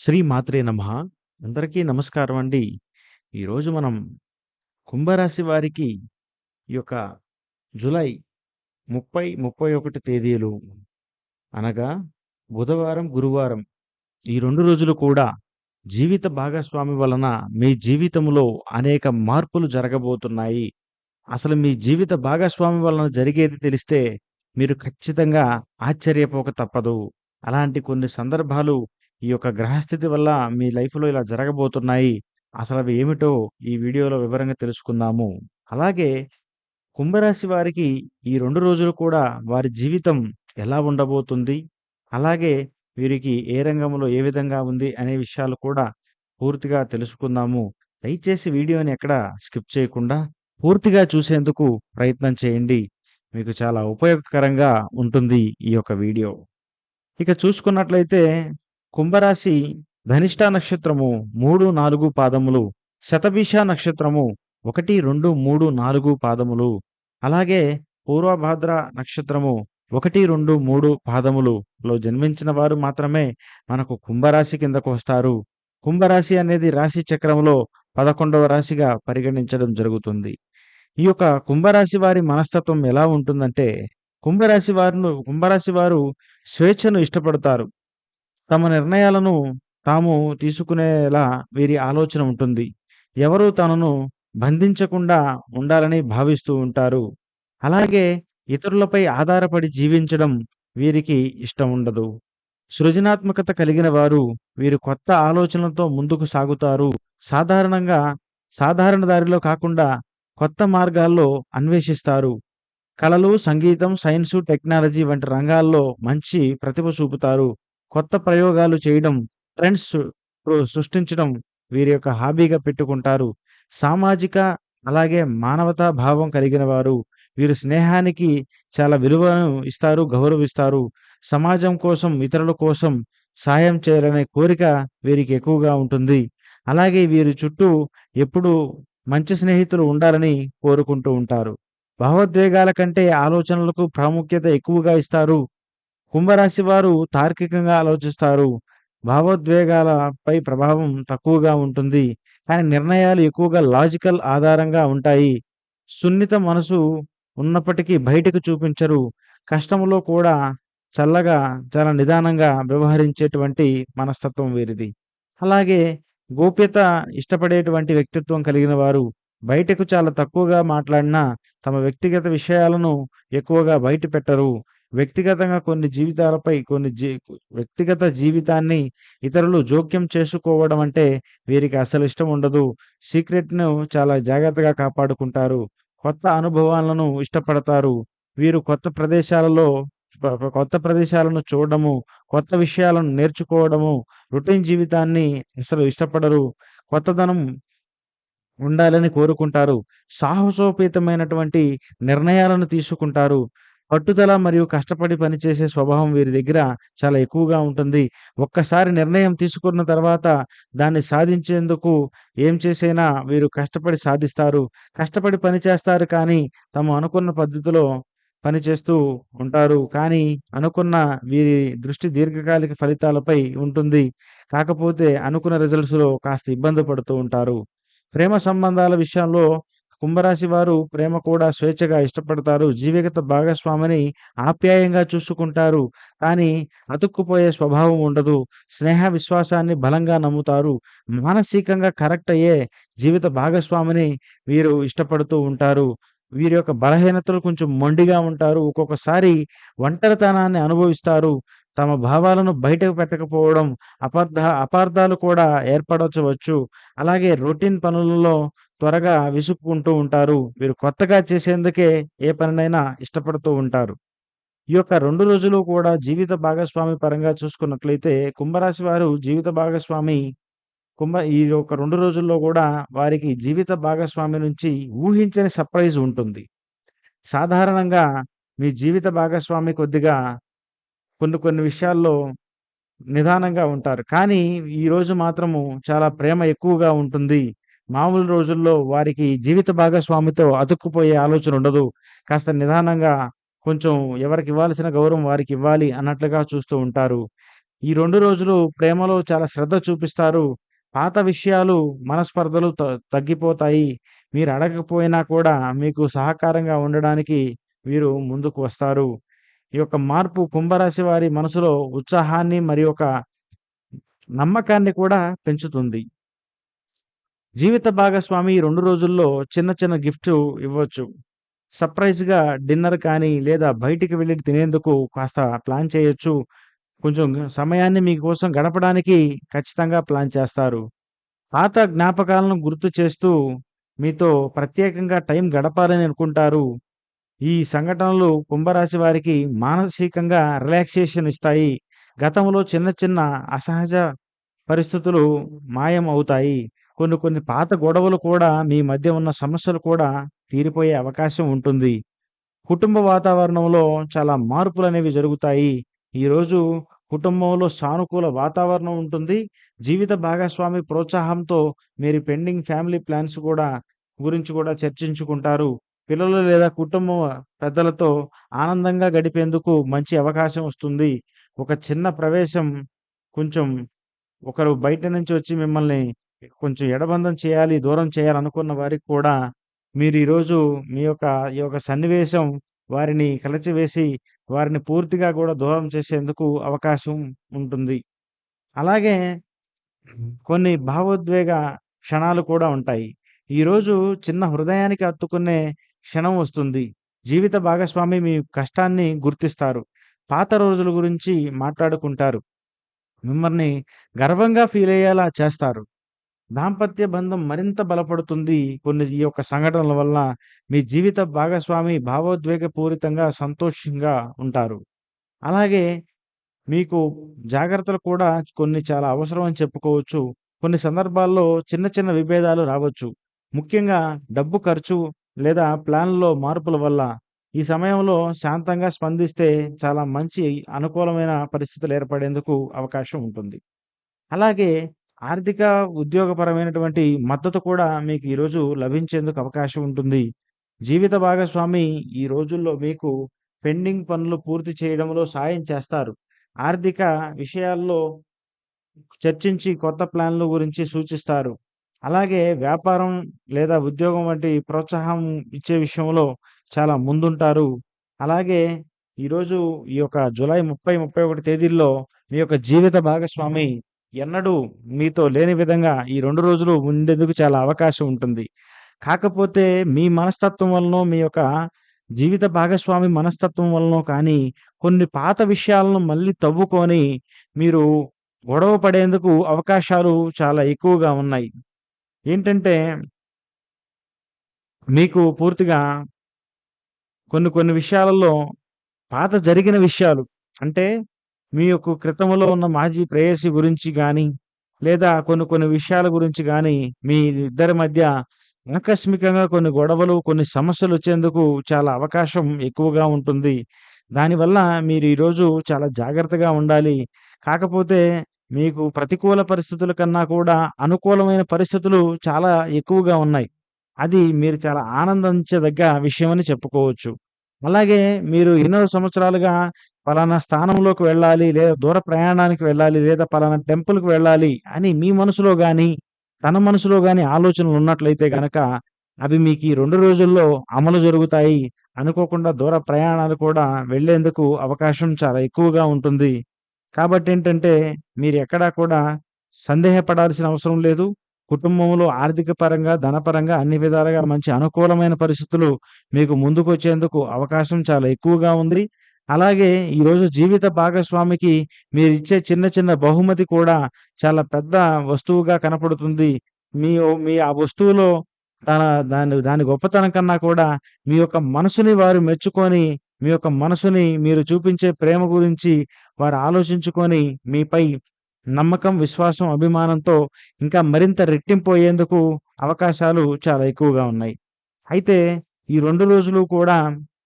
శ్రీ మాత్రే నమ అందరికీ నమస్కారం అండి. ఈరోజు మనం కుంభరాశి వారికి ఈ యొక్క జూలై 30, 31 తేదీలు అనగా బుధవారం, గురువారం ఈ రెండు రోజులు కూడా జీవిత భాగస్వామి వలన మీ జీవితంలో అనేక మార్పులు జరగబోతున్నాయి. అసలు మీ జీవిత భాగస్వామి వలన జరిగేది తెలిస్తే మీరు ఖచ్చితంగా ఆశ్చర్యపోక తప్పదు. అలాంటి కొన్ని సందర్భాలు ఈ యొక్క గ్రహస్థితి వల్ల మీ లైఫ్‌లో ఇలా జరగబోతున్నాయి. అసలవి ఏమిటో ఈ వీడియోలో వివరంగా తెలుసుకుందాము. అలాగే కుంభరాశి వారికి ఈ రెండు రోజులు కూడా వారి జీవితం ఎలా ఉండబోతుంది? అలాగే వీరికి ఏ రంగంలో ఏ విధంగా ఉంది అనే విషయాలు కూడా పూర్తిగా తెలుసుకుందాము. దయచేసి వీడియోని ఎక్కడ స్కిప్ చేయకుండా పూర్తిగా చూసేందుకు ప్రయత్నం చేయండి. మీకు చాలా ఉపయోగకరంగా ఉంటుంది ఈ యొక్క వీడియో. ఇక చూసుకున్నట్లయితే కుంభరాశి ధనిష్ట నక్షత్రము 3, 4 పాదములు, శతభిష నక్షత్రము 1, 2, 3, 4 పాదములు, అలాగే పూర్వభాద్ర నక్షత్రము 1, 2, 3 పాదములులో జన్మించిన వారు మాత్రమే మనకు కుంభరాశి కిందకు వస్తారు. కుంభరాశి అనేది రాశి చక్రంలో 11వ రాశిగా పరిగణించడం జరుగుతుంది. ఈ యొక్క కుంభరాశి వారి మనస్తత్వం ఎలా ఉంటుందంటే కుంభరాశి వారును కుంభరాశి వారు స్వేచ్ఛను ఇష్టపడతారు. తమ నిర్ణయాలను తాము తీసుకునేలా వీరి ఆలోచన ఉంటుంది. ఎవరు తనను బంధించకుండా ఉండాలని భావిస్తూ ఉంటారు. అలాగే ఇతరులపై ఆధారపడి జీవించడం వీరికి ఇష్టం ఉండదు. సృజనాత్మకత కలిగిన వారు వీరు కొత్త ఆలోచనలతో ముందుకు సాగుతారు. సాధారణంగా సాధారణ దారిలో కాకుండా కొత్త మార్గాల్లో అన్వేషిస్తారు. కళలు, సంగీతం, సైన్సు, టెక్నాలజీ వంటి రంగాల్లో మంచి ప్రతిభ చూపుతారు. కొత్త ప్రయోగాలు చేయడం, ట్రెండ్స్ సృష్టించడం వీరి యొక్క హాబీగా పెట్టుకుంటారు. సామాజిక అలాగే మానవతా భావం కలిగిన వారు. వీరు స్నేహానికి చాలా విలువను ఇస్తారు, గౌరవిస్తారు. సమాజం కోసం, ఇతరుల కోసం సాయం చేయాలనే కోరిక వీరికి ఎక్కువగా ఉంటుంది. అలాగే వీరి చుట్టూ ఎప్పుడూ మంచి స్నేహితులు ఉండాలని కోరుకుంటూ ఉంటారు. భావోద్వేగాల కంటే ఆలోచనలకు ప్రాముఖ్యత ఎక్కువగా ఇస్తారు. కుంభరాశి వారు తార్కికంగా ఆలోచిస్తారు. భావోద్వేగాలపై ప్రభావం తక్కువగా ఉంటుంది. కానీ నిర్ణయాలు ఎక్కువగా లాజికల్ ఆధారంగా ఉంటాయి. సున్నిత మనసు ఉన్నప్పటికీ బయటకు చూపించరు. కష్టంలో కూడా చల్లగా, చాలా నిదానంగా వ్యవహరించేటువంటి మనస్తత్వం వీరిది. అలాగే గోప్యత ఇష్టపడేటువంటి వ్యక్తిత్వం కలిగిన వారు. బయటకు చాలా తక్కువగా మాట్లాడినా తమ వ్యక్తిగత విషయాలను ఎక్కువగా బయట పెట్టరు. వ్యక్తిగతంగా కొన్ని జీవితాలపై కొన్ని జీ వ్యక్తిగత జీవితాన్ని ఇతరులు జోక్యం చేసుకోవడం అంటే వీరికి అసలు ఇష్టం ఉండదు. సీక్రెట్‌ను చాలా జాగ్రత్తగా కాపాడుకుంటారు. కొత్త అనుభవాలను ఇష్టపడతారు. వీరు కొత్త ప్రదేశాలలో కొత్త ప్రదేశాలను చూడడము, కొత్త విషయాలను నేర్చుకోవడము, రొటీన్ జీవితాన్ని అసలు ఇష్టపడరు. కొత్తదనం ఉండాలని కోరుకుంటారు. సాహసోపేతమైనటువంటి నిర్ణయాలను తీసుకుంటారు. పట్టుదల మరియు కష్టపడి పనిచేసే స్వభావం వీరి దగ్గర చాలా ఎక్కువగా ఉంటుంది. ఒక్కసారి నిర్ణయం తీసుకున్న తర్వాత దాన్ని సాధించేందుకు ఏం చేసైనా వీరు కష్టపడి సాధిస్తారు. కష్టపడి పని చేస్తారు కానీ తమ అనుకున్న పద్ధతిలో పని చేస్తూ ఉంటారు. కానీ అనుకున్న వీరి దృష్టి దీర్ఘకాలిక ఫలితాలపై ఉంటుంది. కాకపోతే అనుకున్న రిజల్ట్స్‌లో కాస్త ఇబ్బంది పడుతూ ఉంటారు. ప్రేమ సంబంధాల విషయంలో కుంభరాశి వారు ప్రేమ కూడా స్వేచ్ఛగా ఇష్టపడతారు. జీవిత భాగస్వామిని ఆప్యాయంగా చూసుకుంటారు. కానీ అతుక్కుపోయే స్వభావం ఉండదు. స్నేహ విశ్వాసాన్ని బలంగా నమ్ముతారు. మానసికంగా కరెక్ట్ అయ్యే జీవిత భాగస్వామిని వీరు ఇష్టపడుతూ ఉంటారు. వీరి యొక్క బలహీనతలు కొంచెం మొండిగా ఉంటారు. ఒక్కొక్కసారి ఒంటరితనాన్ని అనుభవిస్తారు. తమ భావాలను బయటకు పెట్టకపోవడం, అపార్థ అపార్థాలు కూడా ఏర్పడవచ్చు. అలాగే రొటీన్ పనులలో త్వరగా విసుక్కుంటూ ఉంటారు. వీరు కొత్తగా చేసేందుకే ఏ పనినైనా ఇష్టపడుతూ ఉంటారు. ఈ యొక్క రెండు రోజులు కూడా జీవిత భాగస్వామి పరంగా చూసుకున్నట్లయితే కుంభరాశి వారు జీవిత భాగస్వామి కుంభ ఈ యొక్క రెండు రోజుల్లో కూడా వారికి జీవిత భాగస్వామి నుంచి ఊహించని సర్ప్రైజ్ ఉంటుంది. సాధారణంగా మీ జీవిత భాగస్వామి కొద్దిగా కొన్ని కొన్ని విషయాల్లో నిదానంగా ఉంటారు. కానీ ఈరోజు మాత్రము చాలా ప్రేమ ఎక్కువగా ఉంటుంది. మామూలు రోజుల్లో వారికి జీవిత భాగస్వామితో అతుక్కుపోయే ఆలోచన ఉండదు. కాస్త నిదానంగా కొంచెం ఎవరికి ఇవ్వాల్సిన గౌరవం వారికి ఇవ్వాలి అన్నట్లుగా చూస్తూ ఉంటారు. ఈ రెండు రోజులు ప్రేమలో చాలా శ్రద్ధ చూపిస్తారు. పాత విషయాలు, మనస్పర్ధలు తగ్గిపోతాయి. మీరు అడగకపోయినా కూడా మీకు సహకారంగా ఉండడానికి వీరు ముందుకు వస్తారు. ఈ యొక్క మార్పు కుంభరాశి వారి మనసులో ఉత్సాహాన్ని మరియు ఒక నమ్మకాన్ని కూడా పెంచుతుంది. జీవిత భాగస్వామి రెండు రోజుల్లో చిన్న చిన్న గిఫ్ట్ ఇవ్వచ్చు. సర్ప్రైజ్‌గా డిన్నర్ కానీ, లేదా బయటికి వెళ్ళి తినేందుకు కాస్త ప్లాన్ చేయొచ్చు. కొంచెం సమయాన్ని మీకోసం గడపడానికి ఖచ్చితంగా ప్లాన్ చేస్తారు. పాత జ్ఞాపకాలను గుర్తు చేస్తూ మీతో ప్రత్యేకంగా టైం గడపాలని అనుకుంటారు. ఈ సంఘటనలు కుంభరాశి వారికి మానసికంగా రిలాక్సేషన్ ఇస్తాయి. గతంలో చిన్న చిన్న అసహజ పరిస్థితులు మాయం అవుతాయి. కొన్ని కొన్ని పాత గొడవలు కూడా మీ మధ్య ఉన్న సమస్యలు కూడా తీరిపోయే అవకాశం ఉంటుంది. కుటుంబ వాతావరణంలో చాలా మార్పులు అనేవి జరుగుతాయి. ఈరోజు కుటుంబంలో సానుకూల వాతావరణం ఉంటుంది. జీవిత భాగస్వామి ప్రోత్సాహంతో మీరు పెండింగ్ ఫ్యామిలీ ప్లాన్స్ కూడా గురించి కూడా చర్చించుకుంటారు. పిల్లలు లేదా కుటుంబం పెద్దలతో ఆనందంగా గడిపేందుకు మంచి అవకాశం వస్తుంది. ఒక చిన్న ప్రవేశం కొంచెం ఒకరు బయట నుంచి వచ్చి మిమ్మల్ని కొంచెం ఎడబంధం చేయాలి, దూరం చేయాలనుకున్న వారికి కూడా మీరు ఈరోజు మీ యొక్క ఈ యొక్క సన్నివేశం వారిని కలచివేసి, వారిని పూర్తిగా కూడా దూరం చేసేందుకు అవకాశం ఉంటుంది. అలాగే కొన్ని భావోద్వేగ క్షణాలు కూడా ఉంటాయి. ఈరోజు చిన్న హృదయానికి అత్తుకునే క్షణం వస్తుంది. జీవిత భాగస్వామి మీ కష్టాన్ని గుర్తిస్తారు. పాత రోజుల గురించి మాట్లాడుకుంటారు. మిమ్మల్ని గర్వంగా ఫీల్ అయ్యేలా చేస్తారు. దాంపత్య బంధం మరింత బలపడుతుంది. కొన్ని ఈ యొక్క సంఘటనల వల్ల మీ జీవిత భాగస్వామి భావోద్వేగపూరితంగా సంతోషంగా ఉంటారు. అలాగే మీకు జాగ్రత్తలు కూడా కొన్ని చాలా అవసరం అని చెప్పుకోవచ్చు. కొన్ని సందర్భాల్లో చిన్న చిన్న విభేదాలు రావచ్చు. ముఖ్యంగా డబ్బు ఖర్చు లేదా ప్లాన్‌లో మార్పుల వల్ల. ఈ సమయంలో శాంతంగా స్పందిస్తే చాలా మంచి అనుకూలమైన పరిస్థితులు ఏర్పడేందుకు అవకాశం ఉంటుంది. అలాగే ఆర్థిక, ఉద్యోగపరమైనటువంటి మద్దతు కూడా మీకు ఈరోజు లభించేందుకు అవకాశం ఉంటుంది. జీవిత భాగస్వామి ఈ రోజుల్లో మీకు పెండింగ్ పనులు పూర్తి చేయడంలో సాయం చేస్తారు. ఆర్థిక విషయాల్లో చర్చించి కొత్త ప్లాన్‌ల గురించి సూచిస్తారు. అలాగే వ్యాపారం లేదా ఉద్యోగం వంటి ప్రోత్సాహం ఇచ్చే విషయంలో చాలా ముందుంటారు. అలాగే ఈరోజు ఈ యొక్క జూలై 30, 31 తేదీల్లో మీ యొక్క జీవిత భాగస్వామి ఎన్నడూ మీతో లేని విధంగా ఈ రెండు రోజులు ఉండేందుకు చాలా అవకాశం ఉంటుంది. కాకపోతే మీ మనస్తత్వం వలనో, మీ యొక్క జీవిత భాగస్వామి మనస్తత్వం వలనో కానీ, కొన్ని పాత విషయాలను మళ్ళీ తవ్వుకొని మీరు గొడవ పడేందుకు అవకాశాలు చాలా ఎక్కువగా ఉన్నాయి. ఏంటంటే మీకు పూర్తిగా కొన్ని కొన్ని విషయాలలో పాత జరిగిన విషయాలు అంటే మీ యొక్క క్రితంలో ఉన్న మాజీ ప్రేయసి గురించి కానీ లేదా కొన్ని కొన్ని విషయాల గురించి కానీ మీ ఇద్దరి మధ్య ఆకస్మికంగా కొన్ని గొడవలు, కొన్ని సమస్యలు వచ్చేందుకు చాలా అవకాశం ఎక్కువగా ఉంటుంది. దానివల్ల మీరు ఈరోజు చాలా జాగ్రత్తగా ఉండాలి. కాకపోతే మీకు ప్రతికూల పరిస్థితుల కన్నా కూడా అనుకూలమైన పరిస్థితులు చాలా ఎక్కువగా ఉన్నాయి. అది మీరు చాలా ఆనందించదగ్గ విషయమని చెప్పుకోవచ్చు. అలాగే మీరు ఎన్నో సంవత్సరాలుగా పలానా స్థానంలోకి వెళ్ళాలి, లేదా దూర ప్రయాణానికి వెళ్ళాలి, లేదా పలానా టెంపుల్‌కి వెళ్ళాలి అని మీ మనసులో కానీ తన మనసులో కానీ ఆలోచనలు ఉన్నట్లయితే గనక అవి మీకు ఈ రెండు రోజుల్లో అమలు జరుగుతాయి. అనుకోకుండా దూర ప్రయాణాలు కూడా వెళ్ళేందుకు అవకాశం చాలా ఎక్కువగా ఉంటుంది. కాబట్టి ఏంటంటే మీరు ఎక్కడా కూడా సందేహపడాల్సిన అవసరం లేదు. కుటుంబంలో ఆర్థిక పరంగా, ధనపరంగా అన్ని విధాలుగా మంచి అనుకూలమైన పరిస్థితులు మీకు ముందుకు వచ్చేందుకు అవకాశం చాలా ఎక్కువగా ఉంది. అలాగే ఈరోజు జీవిత భాగస్వామికి మీరిచ్చే చిన్న చిన్న బహుమతి కూడా చాలా పెద్ద వస్తువుగా కనపడుతుంది. మీ మీ ఆ వస్తువులో తన దాని దాని గొప్పతనం కన్నా కూడా మీ యొక్క మనసుని వారు మెచ్చుకొని, మీ యొక్క మనసుని మీరు చూపించే ప్రేమ గురించి వారు ఆలోచించుకొని మీపై నమ్మకం, విశ్వాసం, అభిమానంతో ఇంకా మరింత రెట్టింపు అయ్యేందుకు అవకాశాలు చాలా ఎక్కువగా ఉన్నాయి. అయితే ఈ రెండు రోజులు కూడా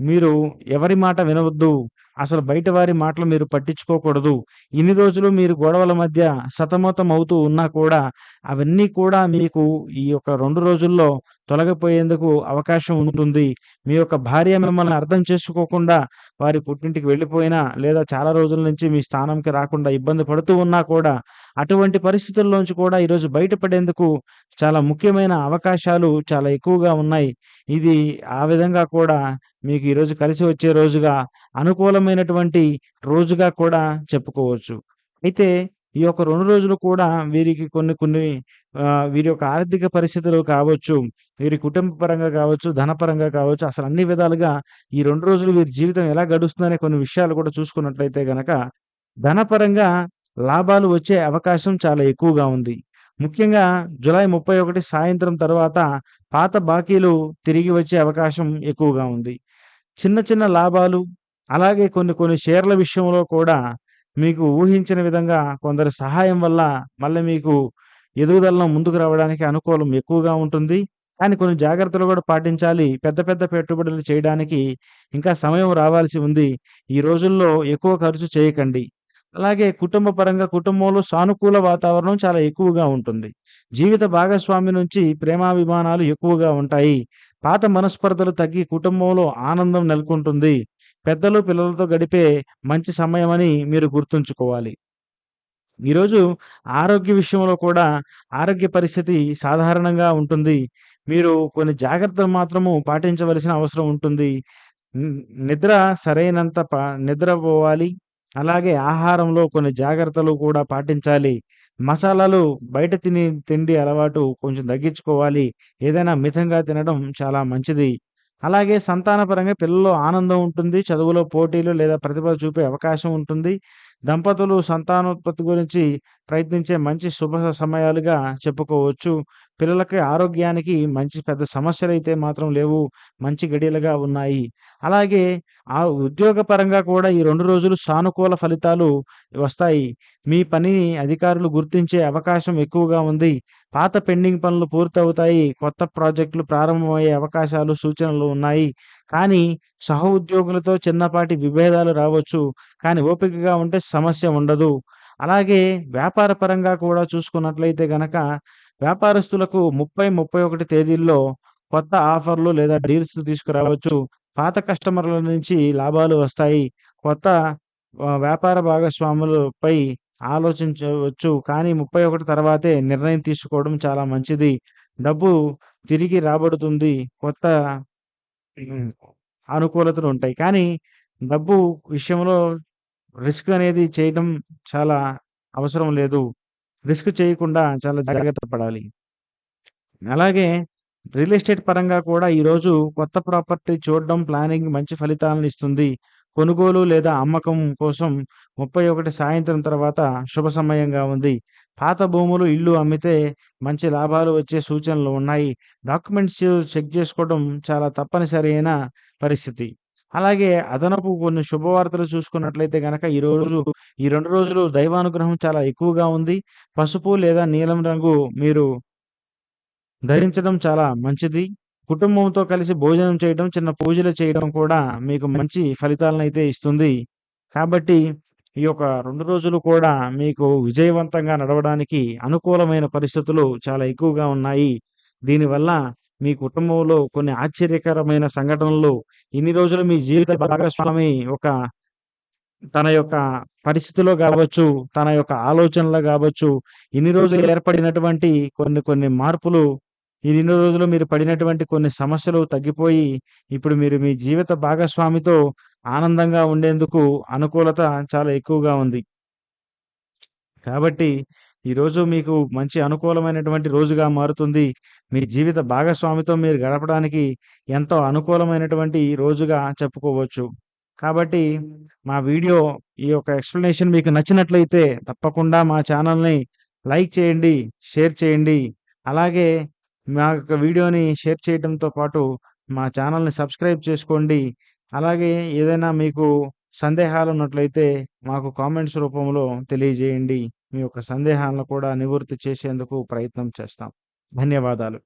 మీరు ఎవరి మాట వినవద్దు. అసలు బయట వారి మాటలు మీరు పట్టించుకోకూడదు. ఇన్ని రోజులు మీరు గొడవల మధ్య సతమతం అవుతూ ఉన్నా కూడా అవన్నీ కూడా మీకు ఈ యొక్క రెండు రోజుల్లో తొలగిపోయేందుకు అవకాశం ఉంటుంది. మీ యొక్క భార్య మిమ్మల్ని అర్థం చేసుకోకుండా వారి పుట్టింటికి వెళ్ళిపోయినా లేదా చాలా రోజుల నుంచి మీ స్థానంకి రాకుండా ఇబ్బంది పడుతూ ఉన్నా కూడా అటువంటి పరిస్థితుల్లోంచి కూడా ఈరోజు బయటపడేందుకు చాలా ముఖ్యమైన అవకాశాలు చాలా ఎక్కువగా ఉన్నాయి. ఇది ఆ విధంగా కూడా మీకు ఈరోజు కలిసి వచ్చే రోజుగా, అనుకూలమైనటువంటి రోజుగా కూడా చెప్పుకోవచ్చు. అయితే ఈ యొక్క రెండు రోజులు కూడా వీరికి కొన్ని కొన్ని వీరి యొక్క ఆర్థిక పరిస్థితులు కావచ్చు, వీరి కుటుంబ పరంగా కావచ్చు, ధనపరంగా కావచ్చు, అసలు అన్ని విధాలుగా ఈ రెండు రోజులు వీరి జీవితం ఎలా గడుస్తుందనే కొన్ని విషయాలు కూడా చూసుకున్నట్లయితే గనక, ధనపరంగా లాభాలు వచ్చే అవకాశం చాలా ఎక్కువగా ఉంది. ముఖ్యంగా జులై 31 సాయంత్రం తర్వాత పాత బాకీలు తిరిగి వచ్చే అవకాశం ఎక్కువగా ఉంది. చిన్న చిన్న లాభాలు, అలాగే కొన్ని కొన్ని షేర్ల విషయంలో కూడా మీకు ఊహించిన విధంగా కొందరి సహాయం వల్ల మళ్ళీ మీకు ఎదుగుదలను ముందుకు రావడానికి అనుకూలం ఎక్కువగా ఉంటుంది. కానీ కొన్ని జాగ్రత్తలు కూడా పాటించాలి. పెద్ద పెద్ద పెట్టుబడులు చేయడానికి ఇంకా సమయం రావాల్సి ఉంది. ఈ రోజుల్లో ఎక్కువ ఖర్చు చేయకండి. అలాగే కుటుంబ పరంగా కుటుంబంలో సానుకూల వాతావరణం చాలా ఎక్కువగా ఉంటుంది. జీవిత భాగస్వామి నుంచి ప్రేమాభిమానాలు ఎక్కువగా ఉంటాయి. పాత మనస్పర్ధలు తగ్గి కుటుంబంలో ఆనందం నెలకొంటుంది. పెద్దలు, పిల్లలతో గడిపే మంచి సమయమని మీరు గుర్తుంచుకోవాలి. ఈరోజు ఆరోగ్య విషయంలో కూడా ఆరోగ్య పరిస్థితి సాధారణంగా ఉంటుంది. మీరు కొన్ని జాగ్రత్తలు మాత్రము పాటించవలసిన అవసరం ఉంటుంది. నిద్ర సరైనంత ప నిద్రపోవాలి. అలాగే ఆహారంలో కొన్ని జాగ్రత్తలు కూడా పాటించాలి. మసాలాలు బయట తిని తిండి అలవాటు కొంచెం తగ్గించుకోవాలి. ఏదైనా మితంగా తినడం చాలా మంచిది. అలాగే సంతానపరంగా పిల్లల్లో ఆనందం ఉంటుంది. చదువులో పోటీలు లేదా ప్రతిభ చూపే అవకాశం ఉంటుంది. దంపతులు సంతానోత్పత్తి గురించి ప్రయత్నించే మంచి శుభ సమయాలుగా చెప్పుకోవచ్చు. పిల్లలకి ఆరోగ్యానికి మంచి పెద్ద సమస్యలు అయితే మాత్రం లేవు. మంచి గడియలుగా ఉన్నాయి. అలాగే ఆ ఉద్యోగపరంగా కూడా ఈ రెండు రోజులు సానుకూల ఫలితాలు వస్తాయి. మీ పనిని అధికారులు గుర్తించే అవకాశం ఎక్కువగా ఉంది. పాత పెండింగ్ పనులు పూర్తవుతాయి. కొత్త ప్రాజెక్టులు ప్రారంభమయ్యే అవకాశాలు, సూచనలు ఉన్నాయి. కానీ సహోద్యోగులతో చిన్నపాటి విభేదాలు రావచ్చు. కానీ ఓపికగా ఉంటే సమస్య ఉండదు. అలాగే వ్యాపార పరంగా కూడా చూసుకున్నట్లయితే గనక వ్యాపారస్తులకు 30, 31 తేదీల్లో కొత్త ఆఫర్‌లు లేదా డీల్స్ తీసుకురావచ్చు. పాత కస్టమర్‌ల నుంచి లాభాలు వస్తాయి. కొత్త వ్యాపార భాగస్వాములపై ఆలోచించవచ్చు. కానీ 31 తర్వాతే నిర్ణయం తీసుకోవడం చాలా మంచిది. డబ్బు తిరిగి రాబడుతుంది. కొత్త అనుకూలతలు ఉంటాయి. కానీ డబ్బు విషయంలో రిస్క్ అనేది చేయడం చాలా అవసరం లేదు. రిస్క్ చేయకుండా చాలా జాగ్రత్త పడాలి. అలాగే రియల్ ఎస్టేట్ పరంగా కూడా ఈరోజు కొత్త ప్రాపర్టీ చూడడం, ప్లానింగ్ మంచి ఫలితాలను ఇస్తుంది. కొనుగోలు లేదా అమ్మకం కోసం 31 సాయంత్రం తర్వాత శుభ సమయంగా ఉంది. పాత భూములు, ఇల్లు అమ్మితే మంచి లాభాలు వచ్చే సూచనలు ఉన్నాయి. డాక్యుమెంట్స్ చెక్ చేసుకోవడం చాలా తప్పనిసరి అయిన పరిస్థితి. అలాగే అదనపు కొన్ని శుభవార్తలు చూసుకున్నట్లయితే గనక ఈరోజు ఈ రెండు రోజులు దైవానుగ్రహం చాలా ఎక్కువగా ఉంది. పసుపు లేదా నీలం రంగు మీరు ధరించడం చాలా మంచిది. కుటుంబంతో కలిసి భోజనం చేయడం, చిన్న పూజలు చేయడం కూడా మీకు మంచి ఫలితాలను అయితే ఇస్తుంది. కాబట్టి ఈ యొక్క రెండు రోజులు కూడా మీకు విజయవంతంగా నడవడానికి అనుకూలమైన పరిస్థితులు చాలా ఎక్కువగా ఉన్నాయి. దీనివల్ల మీ కుటుంబంలో కొన్ని ఆశ్చర్యకరమైన సంఘటనలు ఇన్ని రోజులు మీ జీవిత భాగస్వామి ఒక తన యొక్క పరిస్థితిలో కావచ్చు తన యొక్క ఆలోచనలో కావచ్చు ఇన్ని రోజులు ఏర్పడినటువంటి కొన్ని కొన్ని మార్పులు, ఈ రెండు రోజులు మీరు పడినటువంటి కొన్ని సమస్యలు తగ్గిపోయి, ఇప్పుడు మీరు మీ జీవిత భాగస్వామితో ఆనందంగా ఉండేందుకు అనుకూలత చాలా ఎక్కువగా ఉంది. కాబట్టి ఈరోజు మీకు మంచి అనుకూలమైనటువంటి రోజుగా మారుతుంది. మీ జీవిత భాగస్వామితో మీరు గడపడానికి ఎంతో అనుకూలమైనటువంటి రోజుగా చెప్పుకోవచ్చు. కాబట్టి మా వీడియో ఈ యొక్క ఎక్స్‌ప్లనేషన్ మీకు నచ్చినట్లయితే తప్పకుండా మా ఛానల్ని లైక్ చేయండి, షేర్ చేయండి. అలాగే మా యొక్క వీడియోని షేర్ చేయడంతో పాటు మా ఛానెల్‌ని సబ్స్క్రైబ్ చేసుకోండి. అలాగే ఏదైనా మీకు సందేహాలు ఉన్నట్లయితే మాకు కామెంట్స్ రూపంలో తెలియజేయండి. మీ యొక్క సందేహాలను కూడా నివృత్తి చేసేందుకు ప్రయత్నం చేస్తాం. ధన్యవాదాలు.